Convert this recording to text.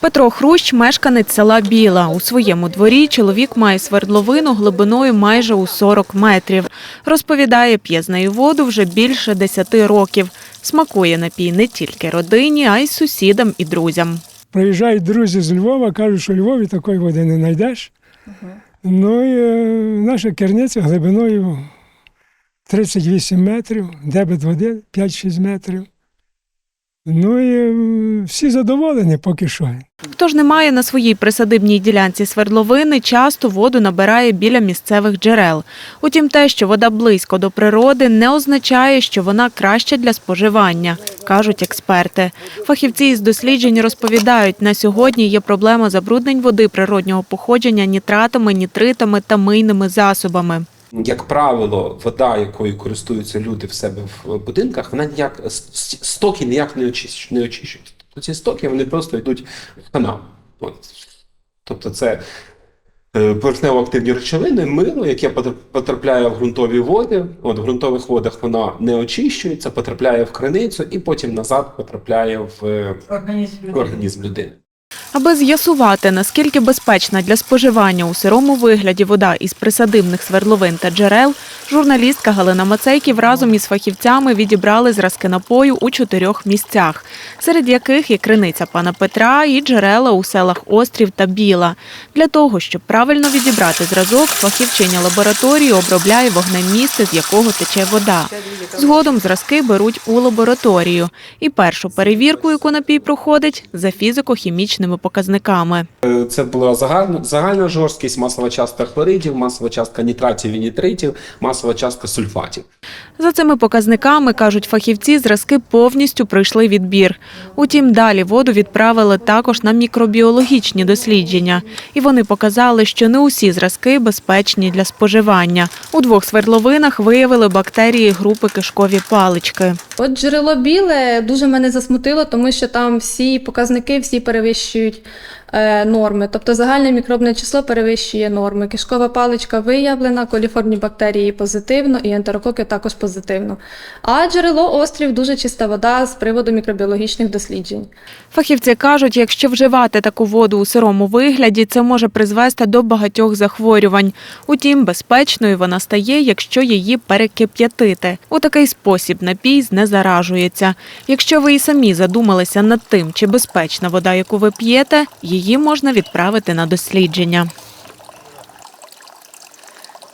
Петро Хрущ – мешканець села Біла. У своєму дворі чоловік має свердловину глибиною майже у 40 метрів. Розповідає, п'є з нею воду вже більше 10 років. Смакує напій не тільки родині, а й сусідам і друзям. Приїжджають друзі з Львова, кажуть, що у Львові такої води не знайдеш. Ну і е, наша керниця глибиною 38 метрів, дебет води 5-6 метрів. Ну і е, всі задоволені поки що. Хто ж не має на своїй присадибній ділянці свердловини, часто воду набирає біля місцевих джерел. Утім, те, що вода близько до природи, не означає, що вона краща для споживання, кажуть експерти. Фахівці із досліджень розповідають, на сьогодні є проблема забруднень води природнього походження нітратами, нітритами та мийними засобами. Як правило, вода, якою користуються люди в себе в будинках, вона ніяк стоки ніяк не очищ- не очищують. Тобто ці стоки вони просто йдуть в канал. От. Тобто це е, поверхнево-активні речовини, мило, яке потрапляє в ґрунтові води. От в ґрунтових водах воно не очищується, потрапляє в криницю і потім назад потрапляє в е, організм людини. Аби з'ясувати, наскільки безпечна для споживання у сирому вигляді вода із присадибних свердловин та джерел, журналістка Галина Мацейків разом із фахівцями відібрали зразки напою у чотирьох місцях, серед яких є криниця пана Петра і джерела у селах Острів та Біла. Для того, щоб правильно відібрати зразок, фахівчиня лабораторії обробляє вогнем місце, з якого тече вода. Згодом зразки беруть у лабораторію. І першу перевірку, яку напій проходить, за фізико-хімічними показниками. Е, Це була загальна, загальна жорсткість, масова частка хлоридів, масова частка нітратів і нітритів, частка сульфатів. За цими показниками, кажуть фахівці, зразки повністю пройшли відбір. Утім, далі воду відправили також на мікробіологічні дослідження. І вони показали, що не усі зразки безпечні для споживання. У двох свердловинах виявили бактерії групи кишкові палички. От джерело біле дуже мене засмутило, тому що там всі показники всі перевищують е, норми. Тобто загальне мікробне число перевищує норми. Кишкова паличка виявлена, коліформні бактерії позитивно і ентерококи також позитивно. А джерело острів дуже чиста вода з приводу мікробіологічних досліджень. Фахівці кажуть, якщо вживати таку воду у сирому вигляді, це може призвести до багатьох захворювань. Утім, безпечною вона стає, якщо її перекип'ятити. У такий спосіб напій знезаражується. Якщо ви і самі задумалися над тим, чи безпечна вода, яку ви п'єте, її можна відправити на дослідження.